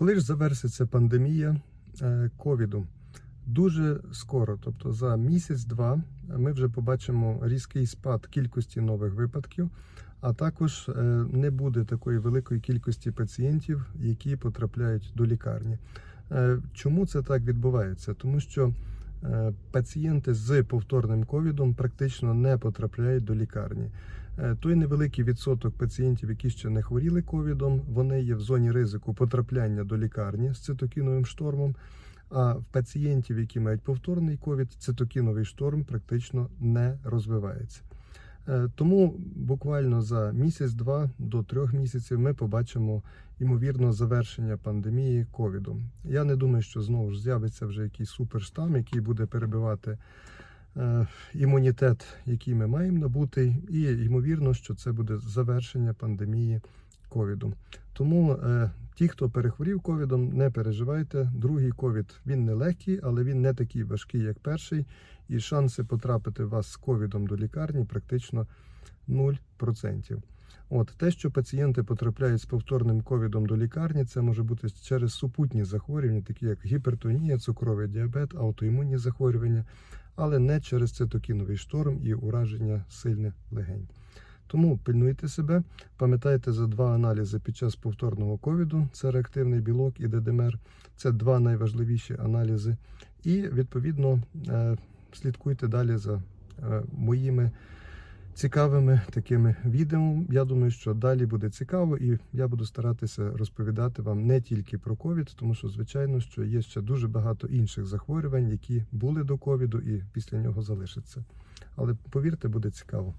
Коли ж завершиться пандемія е, ковіду? Дуже скоро, тобто за місяць-два, ми вже побачимо різкий спад кількості нових випадків, а також е, не буде такої великої кількості пацієнтів, які потрапляють до лікарні. Е, Чому це так відбувається? Тому що е, пацієнти з повторним ковідом практично не потрапляють до лікарні. Е, Той невеликий відсоток пацієнтів, які ще не хворіли ковідом, вони є в зоні ризику потрапляння до лікарні з цитокіновим штормом. А в пацієнтів, які мають повторний ковід, цитокіновий шторм практично не розвивається. Е, Тому буквально за місяць-два до трьох місяців ми побачимо ймовірно завершення пандемії ковіду. Я не думаю, що знову ж з'явиться вже якийсь суперштам, який буде перебивати е, імунітет, який ми маємо набути, і ймовірно, що це буде завершення пандемії ковіду. Тому е, ті, хто перехворів ковідом, не переживайте. Другий ковід він не легкий, але він не такий важкий, як перший. І шанси потрапити вас з ковідом до лікарні практично 0%. От те, що пацієнти потрапляють з повторним ковідом до лікарні, це може бути через супутні захворювання, такі як гіпертонія, цукровий діабет, аутоімунні захворювання, але не через цитокіновий шторм і ураження сильних легень. Тому пильнуйте себе, пам'ятайте за два аналізи під час повторного ковіду: це реактивний білок і ДДМР. Це два найважливіші аналізи. І відповідно е, слідкуйте далі за е, моїми цікавими такими відео. Я думаю, що далі буде цікаво, і я буду старатися розповідати вам не тільки про ковід, тому що, звичайно, що є ще дуже багато інших захворювань, які були до ковіду і після нього залишаться. Але повірте, буде цікаво.